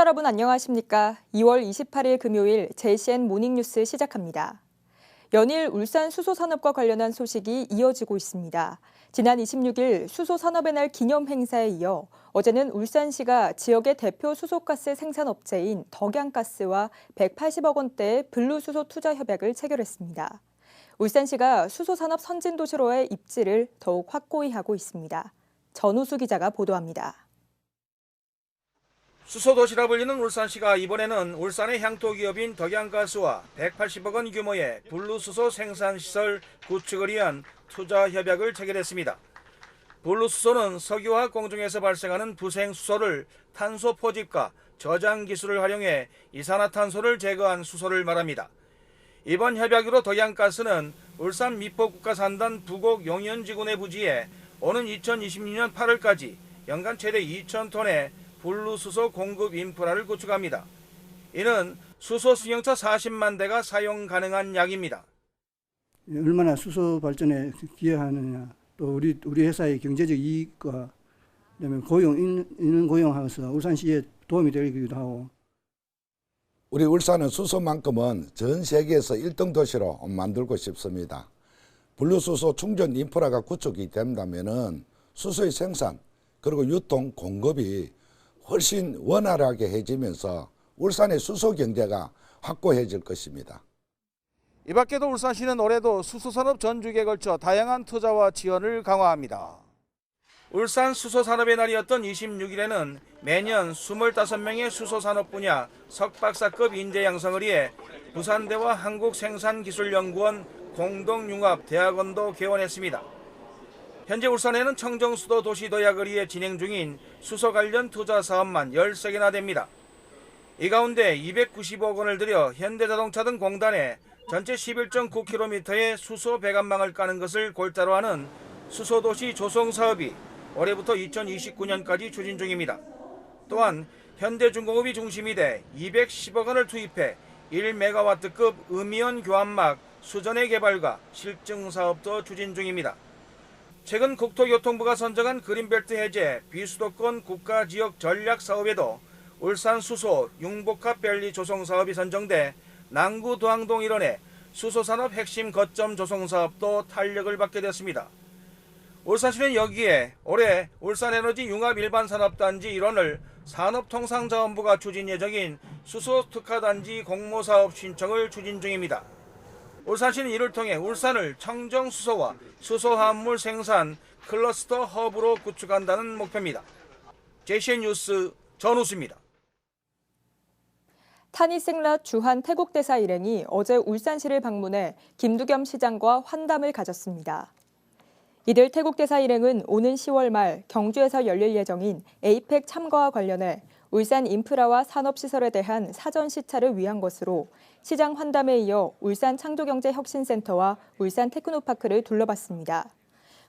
여러분 안녕하십니까? 2월 28일 금요일 JCN 모닝뉴스 시작합니다. 연일 울산 수소산업과 관련한 소식이 이어지고 있습니다. 지난 26일 수소산업의 날 기념 행사에 이어 어제는 울산시가 지역의 대표 수소가스 생산업체인 덕양가스와 180억 원대의 블루수소 투자 협약을 체결했습니다. 울산시가 수소산업 선진도시로의 입지를 더욱 확고히 하고 있습니다. 전우수 기자가 보도합니다. 수소도시라 불리는 울산시가 이번에는 울산의 향토 기업인 덕양가스와 180억 원 규모의 블루수소 생산시설 구축을 위한 투자 협약을 체결했습니다. 블루수소는 석유화학 공정에서 발생하는 부생수소를 탄소 포집과 저장 기술을 활용해 이산화탄소를 제거한 수소를 말합니다. 이번 협약으로 덕양가스는 울산 미포국가산단 부곡 용현지구내 부지에 오는 2026년 8월까지 연간 최대 2,000톤의 블루수소 공급 인프라를 구축합니다. 이는 수소 승용차 40만 대가 사용 가능한 약입니다. 얼마나 수소 발전에 기여하느냐, 또 우리 우리 회사의 경제적 이익과 그다음에 고용 인- 인원 고용하면서 울산시에 도움이 되기도 하고 우리 울산은 수소만큼은 전 세계에서 1등 도시로 만들고 싶습니다. 블루수소 충전 인프라가 구축이 된다면은 수소의 생산 그리고 유통 공급이 훨씬 원활하게 해지면서 울산의 수소 경제가 확고해질 것입니다. 이 밖에도 울산시는 올해도 수소산업 전국에 걸쳐 다양한 투자와 지원을 강화합니다. 울산 수소산업의 날이었던 26일에는 매년 25명의 수소산업 분야 석박사급 인재 양성을 위해 부산대와 한국생산기술연구원 공동융합대학원도 개원했습니다. 현재 울산에는 청정수도 도시도약을 위해 진행 중인 수소 관련 투자 사업만 13개나 됩니다. 이 가운데 295억 원을 들여 현대자동차 등 공단에 전체 11.9km의 수소 배관망을 까는 것을 골자로 하는 수소도시 조성 사업이 올해부터 2029년까지 추진 중입니다. 또한 현대중공업이 중심이 돼 210억 원을 투입해 1메가와트급 음이온 교환막 수전의 개발과 실증 사업도 추진 중입니다. 최근 국토교통부가 선정한 그린벨트 해제 비수도권 국가지역 전략 사업에도 울산 수소 융복합 밸리 조성 사업이 선정돼 남구 도항동 일원의 수소산업 핵심 거점 조성 사업도 탄력을 받게 됐습니다. 울산시는 여기에 올해 울산에너지 융합 일반 산업단지 일원을 산업통상자원부가 추진 예정인 수소 특화단지 공모 사업 신청을 추진 중입니다. 울산시는 이를 통해 울산을 청정수소와 수소화합물 생산 클러스터 허브로 구축한다는 목표입니다. JCN 뉴스 전우수입니다. 타니생라 주한 태국 대사 일행이 어제 울산시를 방문해 김두겸 시장과 환담을 가졌습니다. 이들 태국 대사 일행은 오는 10월 말 경주에서 열릴 예정인 에이펙 참가와 관련해 울산 인프라와 산업시설에 대한 사전 시찰을 위한 것으로 시장 환담에 이어 울산 창조경제혁신센터와 울산 테크노파크를 둘러봤습니다.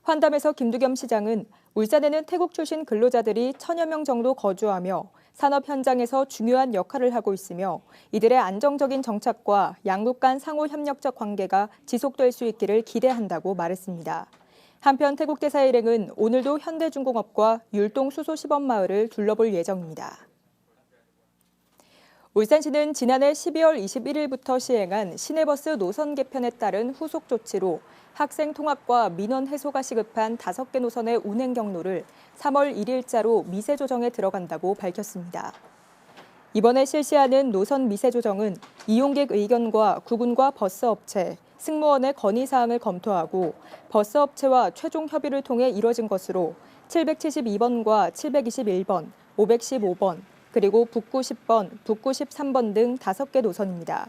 환담에서 김두겸 시장은 울산에는 태국 출신 근로자들이 천여 명 정도 거주하며 산업 현장에서 중요한 역할을 하고 있으며 이들의 안정적인 정착과 양국 간 상호 협력적 관계가 지속될 수 있기를 기대한다고 말했습니다. 한편 태국 대사 일행은 오늘도 현대중공업과 율동 수소 시범 마을을 둘러볼 예정입니다. 울산시는 지난해 12월 21일부터 시행한 시내버스 노선 개편에 따른 후속 조치로 학생 통합과 민원 해소가 시급한 5개 노선의 운행 경로를 3월 1일자로 미세 조정에 들어간다고 밝혔습니다. 이번에 실시하는 노선 미세 조정은 이용객 의견과 구군과 버스업체, 승무원의 건의 사항을 검토하고 버스업체와 최종 협의를 통해 이뤄진 것으로 772번과 721번, 515번, 그리고 북구 10번, 북구 13번 등 5개 노선입니다.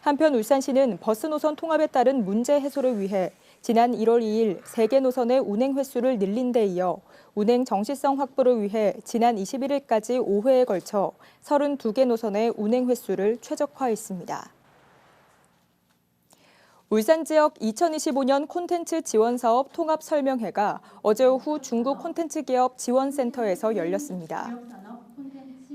한편 울산시는 버스 노선 통합에 따른 문제 해소를 위해 지난 1월 2일 3개 노선의 운행 횟수를 늘린 데 이어 운행 정시성 확보를 위해 지난 21일까지 5회에 걸쳐 32개 노선의 운행 횟수를 최적화했습니다. 울산 지역 2025년 콘텐츠 지원 사업 통합 설명회가 어제 오후 중국 콘텐츠 기업 지원센터에서 열렸습니다.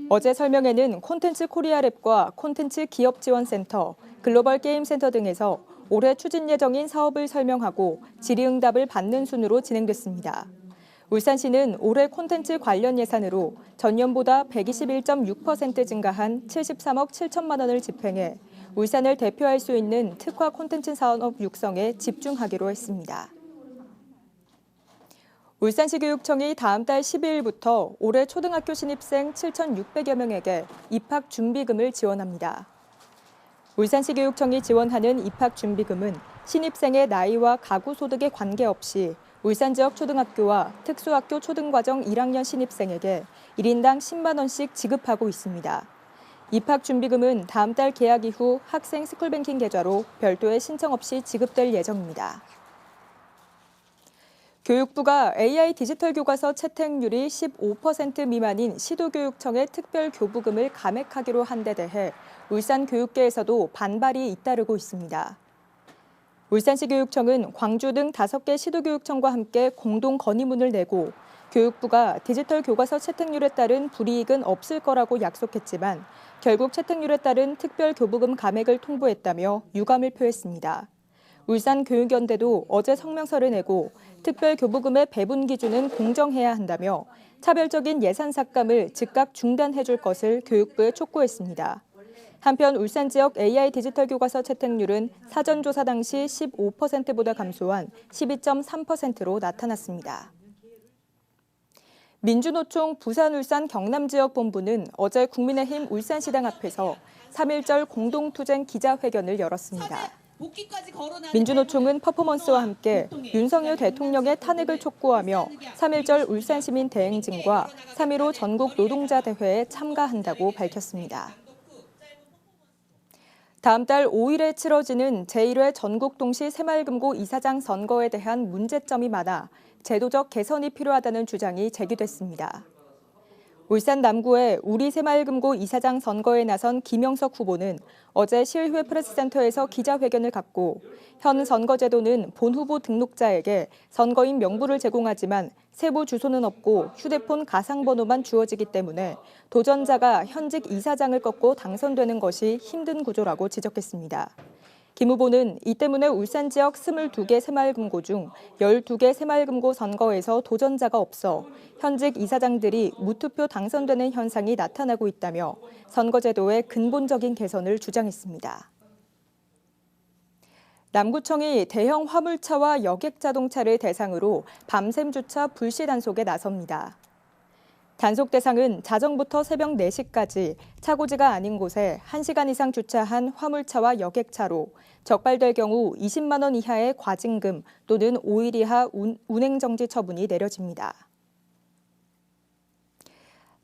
어제 설명회는 콘텐츠 코리아랩과 콘텐츠 기업 지원센터, 글로벌 게임 센터 등에서 올해 추진 예정인 사업을 설명하고 질의응답을 받는 순으로 진행됐습니다. 울산시는 올해 콘텐츠 관련 예산으로 전년보다 121.6% 증가한 73억 7천만 원을 집행해 울산을 대표할 수 있는 특화 콘텐츠 산업 육성에 집중하기로 했습니다. 울산시 교육청이 다음 달 12일부터 올해 초등학교 신입생 7,600여 명에게 입학 준비금을 지원합니다. 울산시 교육청이 지원하는 입학 준비금은 신입생의 나이와 가구 소득에 관계없이 울산 지역 초등학교와 특수학교 초등과정 1학년 신입생에게 1인당 10만 원씩 지급하고 있습니다. 입학 준비금은 다음 달 개학 이후 학생 스쿨뱅킹 계좌로 별도의 신청 없이 지급될 예정입니다. 교육부가 AI 디지털 교과서 채택률이 15% 미만인 시도교육청의 특별 교부금을 감액하기로 한 데 대해 울산 교육계에서도 반발이 잇따르고 있습니다. 울산시 교육청은 광주 등 5개 시도교육청과 함께 공동 건의문을 내고 교육부가 디지털 교과서 채택률에 따른 불이익은 없을 거라고 약속했지만 결국 채택률에 따른 특별 교부금 감액을 통보했다며 유감을 표했습니다. 울산교육연대도 어제 성명서를 내고 특별 교부금의 배분 기준은 공정해야 한다며 차별적인 예산 삭감을 즉각 중단해 줄 것을 교육부에 촉구했습니다. 한편 울산 지역 AI 디지털 교과서 채택률은 사전 조사 당시 15%보다 감소한 12.3%로 나타났습니다. 민주노총 부산, 울산, 경남 지역 본부는 어제 국민의힘 울산시당 앞에서 3.1절 공동투쟁 기자회견을 열었습니다. 민주노총은 퍼포먼스와 함께 윤석열 대통령의 탄핵을 촉구하며 3.1절 울산시민 대행진과 3.15 전국 노동자 대회에 참가한다고 밝혔습니다. 다음 달 5일에 치러지는 제1회 전국 동시 새마을금고 이사장 선거에 대한 문제점이 많아 제도적 개선이 필요하다는 주장이 제기됐습니다. 울산 남구의 우리 새마을금고 이사장 선거에 나선 김영석 후보는 어제 시의회 프레스센터에서 기자회견을 갖고 현 선거제도는 본 후보 등록자에게 선거인 명부를 제공하지만 세부 주소는 없고 휴대폰 가상번호만 주어지기 때문에 도전자가 현직 이사장을 꺾고 당선되는 것이 힘든 구조라고 지적했습니다. 김 후보는 이 때문에 울산 지역 22개 새마을금고 중 12개 새마을금고 선거에서 도전자가 없어 현직 이사장들이 무투표 당선되는 현상이 나타나고 있다며 선거제도의 근본적인 개선을 주장했습니다. 남구청이 대형 화물차와 여객 자동차를 대상으로 밤샘 주차 불시 단속에 나섭니다. 단속 대상은 자정부터 새벽 4시까지 차고지가 아닌 곳에 1시간 이상 주차한 화물차와 여객차로 적발될 경우 20만 원 이하의 과징금 또는 5일 이하 운행정지 처분이 내려집니다.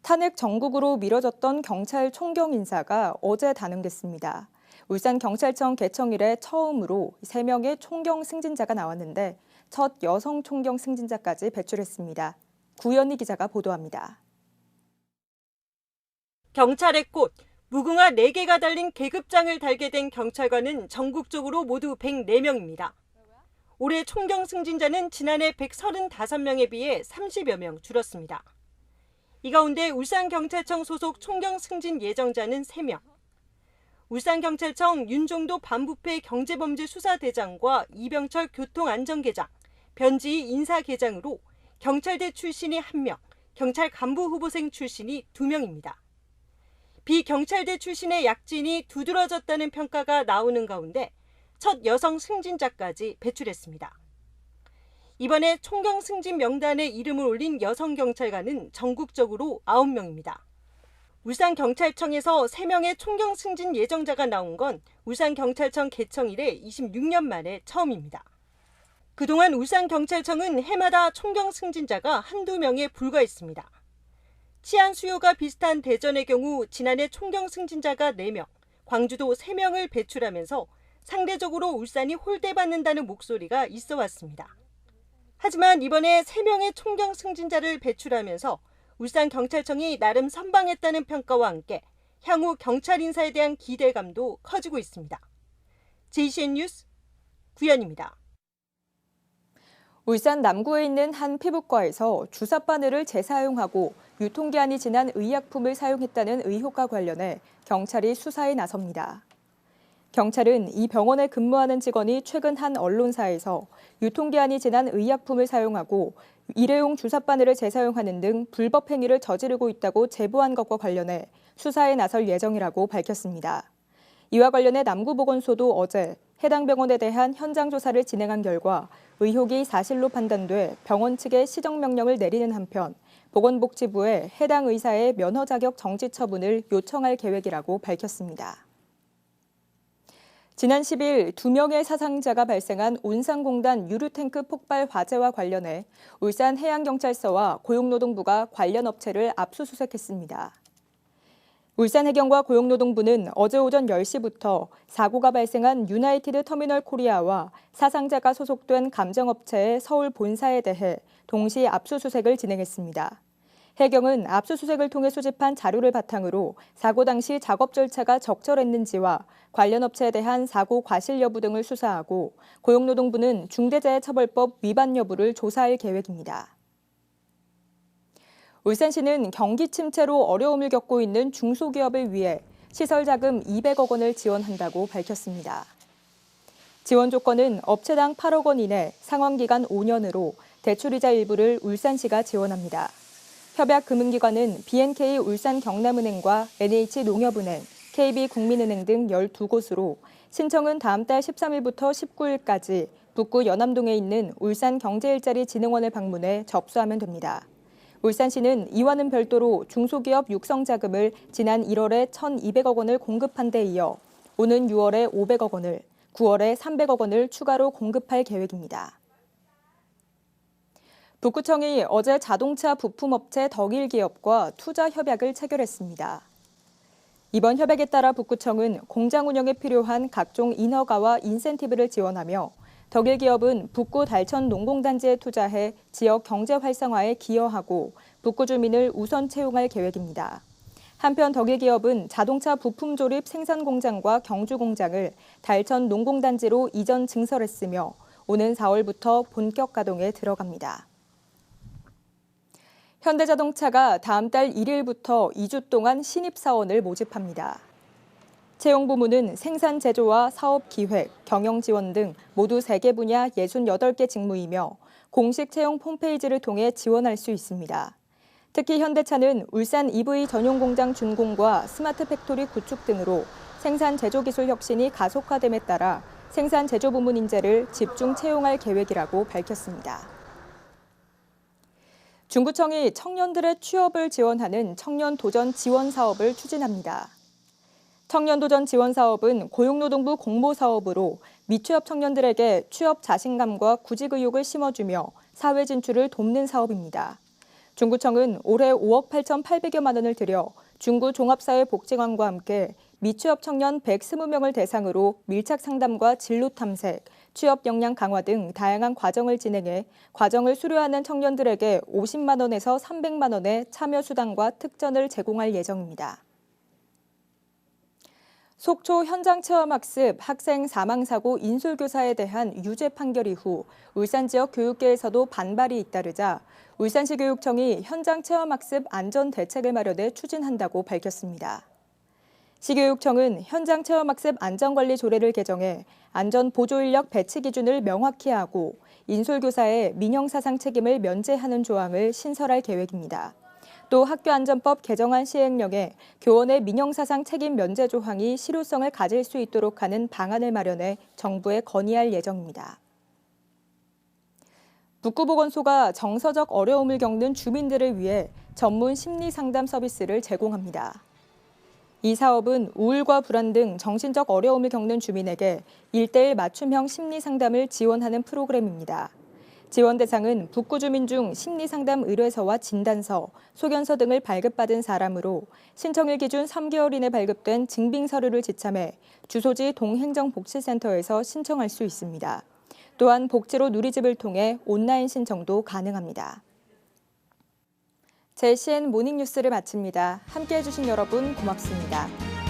탄핵 정국으로 미뤄졌던 경찰 총경 인사가 어제 단행됐습니다. 울산경찰청 개청 이래 처음으로 3명의 총경 승진자가 나왔는데 첫 여성 총경 승진자까지 배출했습니다. 구현희 기자가 보도합니다. 경찰의 꽃, 무궁화 4개가 달린 계급장을 달게 된 경찰관은 전국적으로 모두 104명입니다. 올해 총경 승진자는 지난해 135명에 비해 30여 명 줄었습니다. 이 가운데 울산경찰청 소속 총경 승진 예정자는 3명. 울산경찰청 윤종도 반부패 경제범죄 수사대장과 이병철 교통안전계장, 변지희 인사계장으로 경찰대 출신이 1명, 경찰 간부 후보생 출신이 2명입니다. 비경찰대 출신의 약진이 두드러졌다는 평가가 나오는 가운데 첫 여성 승진자까지 배출했습니다. 이번에 총경 승진 명단에 이름을 올린 여성 경찰관은 전국적으로 9명입니다. 울산경찰청에서 3명의 총경 승진 예정자가 나온 건 울산경찰청 개청 이래 26년 만에 처음입니다. 그동안 울산경찰청은 해마다 총경 승진자가 한두 명에 불과했습니다. 치안 수요가 비슷한 대전의 경우 지난해 총경 승진자가 4명, 광주도 3명을 배출하면서 상대적으로 울산이 홀대받는다는 목소리가 있어 왔습니다. 하지만 이번에 3명의 총경 승진자를 배출하면서 울산경찰청이 나름 선방했다는 평가와 함께 향후 경찰 인사에 대한 기대감도 커지고 있습니다. JCN 뉴스 구현입니다. 울산 남구에 있는 한 피부과에서 주사 바늘을 재사용하고 유통기한이 지난 의약품을 사용했다는 의혹과 관련해 경찰이 수사에 나섭니다. 경찰은 이 병원에 근무하는 직원이 최근 한 언론사에서 유통기한이 지난 의약품을 사용하고 일회용 주사 바늘을 재사용하는 등 불법 행위를 저지르고 있다고 제보한 것과 관련해 수사에 나설 예정이라고 밝혔습니다. 이와 관련해 남구보건소도 어제 해당 병원에 대한 현장 조사를 진행한 결과 의혹이 사실로 판단돼 병원 측에 시정 명령을 내리는 한편 보건복지부에 해당 의사의 면허 자격 정지 처분을 요청할 계획이라고 밝혔습니다. 지난 10일 두 명의 사상자가 발생한 온산공단 유류탱크 폭발 화재와 관련해 울산 해양경찰서와 고용노동부가 관련 업체를 압수수색했습니다. 울산해경과 고용노동부는 어제 오전 10시부터 사고가 발생한 유나이티드 터미널 코리아와 사상자가 소속된 감정업체의 서울 본사에 대해 동시 압수수색을 진행했습니다. 해경은 압수수색을 통해 수집한 자료를 바탕으로 사고 당시 작업 절차가 적절했는지와 관련 업체에 대한 사고 과실 여부 등을 수사하고 고용노동부는 중대재해처벌법 위반 여부를 조사할 계획입니다. 울산시는 경기 침체로 어려움을 겪고 있는 중소기업을 위해 시설 자금 200억 원을 지원한다고 밝혔습니다. 지원 조건은 업체당 8억 원 이내, 상환 기간 5년으로 대출이자 일부를 울산시가 지원합니다. 협약 금융기관은 BNK 울산 경남은행과 NH 농협은행, KB 국민은행 등 12곳으로 신청은 다음 달 13일부터 19일까지 북구 연암동에 있는 울산 경제일자리진흥원을 방문해 접수하면 됩니다. 울산시는 이와는 별도로 중소기업 육성 자금을 지난 1월에 1,200억 원을 공급한 데 이어 오는 6월에 500억 원을, 9월에 300억 원을 추가로 공급할 계획입니다. 북구청이 어제 자동차 부품업체 덕일기업과 투자 협약을 체결했습니다. 이번 협약에 따라 북구청은 공장 운영에 필요한 각종 인허가와 인센티브를 지원하며 덕일 기업은 북구 달천 농공단지에 투자해 지역 경제 활성화에 기여하고 북구 주민을 우선 채용할 계획입니다. 한편 덕일 기업은 자동차 부품 조립 생산 공장과 경주 공장을 달천 농공단지로 이전 증설했으며 오는 4월부터 본격 가동에 들어갑니다. 현대자동차가 다음 달 1일부터 2주 동안 신입사원을 모집합니다. 채용부문은 생산 제조와 사업 기획, 경영 지원 등 모두 3개 분야 68개 직무이며 공식 채용 홈페이지를 통해 지원할 수 있습니다. 특히 현대차는 울산 EV 전용 공장 준공과 스마트 팩토리 구축 등으로 생산 제조 기술 혁신이 가속화됨에 따라 생산 제조 부문 인재를 집중 채용할 계획이라고 밝혔습니다. 중구청이 청년들의 취업을 지원하는 청년 도전 지원 사업을 추진합니다. 청년 도전 지원 사업은 고용노동부 공모 사업으로 미취업 청년들에게 취업 자신감과 구직 의욕을 심어주며 사회 진출을 돕는 사업입니다. 중구청은 올해 5억 8,800여만 원을 들여 중구 종합사회복지관과 함께 미취업 청년 120명을 대상으로 밀착 상담과 진로 탐색, 취업 역량 강화 등 다양한 과정을 진행해 과정을 수료하는 청년들에게 50만 원에서 300만 원의 참여 수당과 특전을 제공할 예정입니다. 속초 현장 체험 학습 학생 사망 사고 인솔 교사에 대한 유죄 판결 이후 울산 지역 교육계에서도 반발이 잇따르자 울산시 교육청이 현장 체험 학습 안전 대책을 마련해 추진한다고 밝혔습니다. 시교육청은 현장 체험 학습 안전관리 조례를 개정해 안전 보조 인력 배치 기준을 명확히 하고 인솔 교사의 민형사상 책임을 면제하는 조항을 신설할 계획입니다. 또 학교안전법 개정안 시행령에 교원의 민형사상 책임 면제 조항이 실효성을 가질 수 있도록 하는 방안을 마련해 정부에 건의할 예정입니다. 북구보건소가 정서적 어려움을 겪는 주민들을 위해 전문 심리 상담 서비스를 제공합니다. 이 사업은 우울과 불안 등 정신적 어려움을 겪는 주민에게 일대일 맞춤형 심리 상담을 지원하는 프로그램입니다. 지원 대상은 북구 주민 중 심리 상담 의뢰서와 진단서, 소견서 등을 발급받은 사람으로 신청일 기준 3개월 이내 발급된 증빙 서류를 지참해 주소지 동행정복지센터에서 신청할 수 있습니다. 또한 복지로 누리집을 통해 온라인 신청도 가능합니다. 제 c n 모닝뉴스를 마칩니다. 함께해 주신 여러분 고맙습니다.